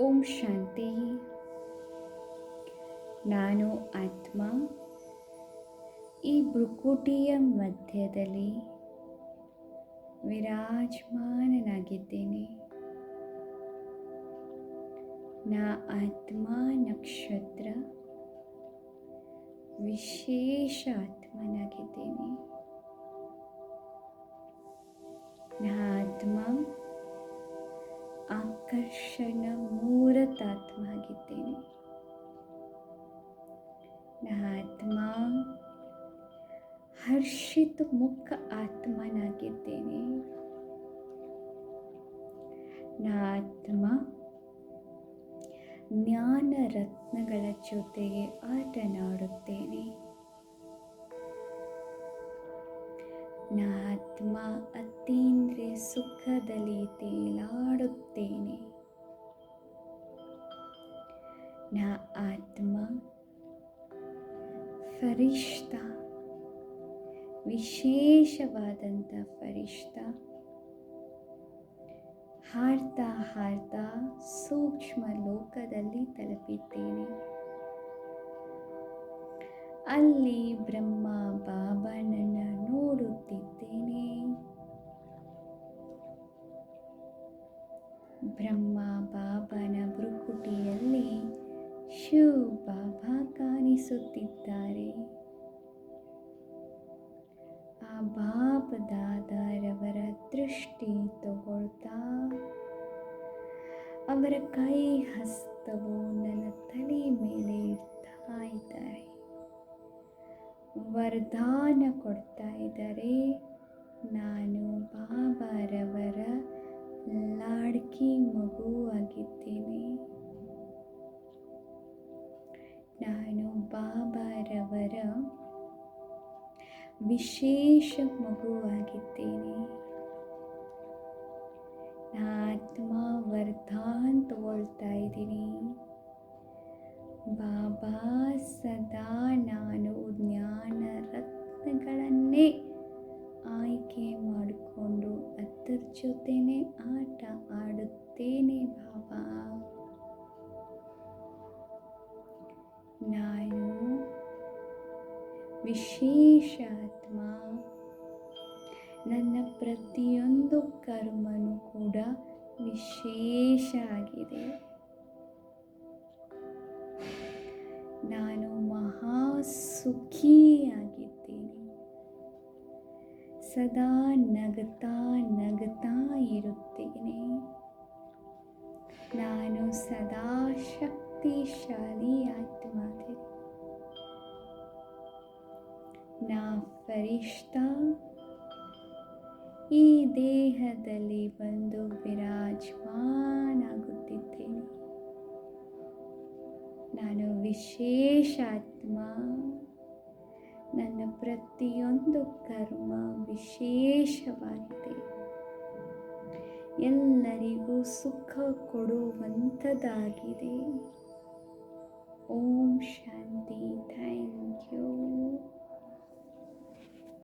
ಓಂ ಶಾಂತಿ. ನಾನು ಆತ್ಮ. ಈ ಭ್ರುಕುಟಿಯ ಮಧ್ಯದಲ್ಲಿ ವಿರಾಜಮಾನನಾಗಿದ್ದೇನೆ. ನಾ ಆತ್ಮ ನಕ್ಷತ್ರ ವಿಶೇಷ ಆತ್ಮನಾಗಿದ್ದೇನೆ. ನಾ ಆತ್ಮ ಆತ್ಮ, ಹರ್ಷಿತ ಮುಖ ಆತ್ಮನಾಗಿದ್ದೇನೆ. ಆತ್ಮ, ಜ್ಞಾನ ರತ್ನಗಳ ಜೊತೆಗೆ ಆಟನಾಡುತ್ತೇನೆ. ಆತ್ಮ, ಅತೀಂದ್ರಿಯ ಸುಖದಲ್ಲಿ ತೇಲಾಡುತ್ತೇನೆ. ನಾ ಆತ್ಮ ಫರಿಷ್ಠ, ವಿಶೇಷವಾದಂಥ ಫರಿಷ್ಠ ಹಾರ್ತಾ ಹಾರ್ತಾ ಸೂಕ್ಷ್ಮ ಲೋಕದಲ್ಲಿ ತಲುಪಿದ್ದೇನೆ. ಅಲ್ಲಿ ಬ್ರಹ್ಮ ಬಾಬಾನನ್ನು ನೋಡುತ್ತಿದ್ದೇನೆ. ಬ್ರಹ್ಮ ಬಾಬನ ಭ್ರುಕುಟಿಯಲ್ಲಿ ಶಿವ್ ಬಾಬಾ ಕಾಣಿಸುತ್ತಿದ್ದಾರೆ ಆ ಬಾಬದಾದರವರ ದೃಷ್ಟಿ ತಗೊಳ್ತಾ, ಅವರ ಕೈ ಹಸ್ತವು ನನ್ನ ತಲೆ ಮೇಲೆ ಇಡ್ತಾ ಇದ್ದಾರೆ. ವರದಾನ ಕೊಡ್ತಾ ಇದ್ದಾರೆ. ನಾನು ಬಾಬಾರವರ ಲಾಡ್ಕಿ ಮಗು ನಾನು ಬಾಬಾರವರ ವಿಶೇಷ ಮಗುವಾಗಿದ್ದೇನೆ. ಆತ್ಮ ವರದಾನ್ ತಗೊಳ್ತಾ ಇದ್ದೀನಿ. ಬಾಬಾ, ಸದಾ ನಾನು ಜ್ಞಾನ ರತ್ನಗಳನ್ನೇ ಆಯ್ಕೆ ಮಾಡಿಕೊಂಡು ಅದರ ಜೊತೆನೇ ಆಟ ಆಡುತ್ತೇನೆ ಬಾಬಾ. ವಿಶೇಷ ಆತ್ಮ ನನ್ನ ಪ್ರತಿಯೊಂದು ಕರ್ಮನೂ ಕೂಡ ವಿಶೇಷ ಆಗಿದೆ ನಾನು ಮಹಾ ಸುಖಿಯಾಗಿದ್ದೇನೆ ಸದಾ ನಗತಾ ನಗತಾ ಇರುತ್ತೇನೆ. ನಾನು ಸದಾ ಶಕ್ತಿಶಾಲಿ ಆತ್ಮಾದೆ ನಾ ಪರಿಷ್ಠ ಈ ದೇಹದಲ್ಲಿ ಬಂದು ವಿರಾಜಮಾನಾಗುತ್ತಿದ್ದೇನೆ. ನಾನು ವಿಶೇಷ ಆತ್ಮ. ನನ್ನ ಪ್ರತಿಯೊಂದು ಕರ್ಮ ವಿಶೇಷವಾಗಿದೆ. ಎಲ್ಲರಿಗೂ ಸುಖ ಕೊಡುವಂಥದ್ದಾಗಿದೆ.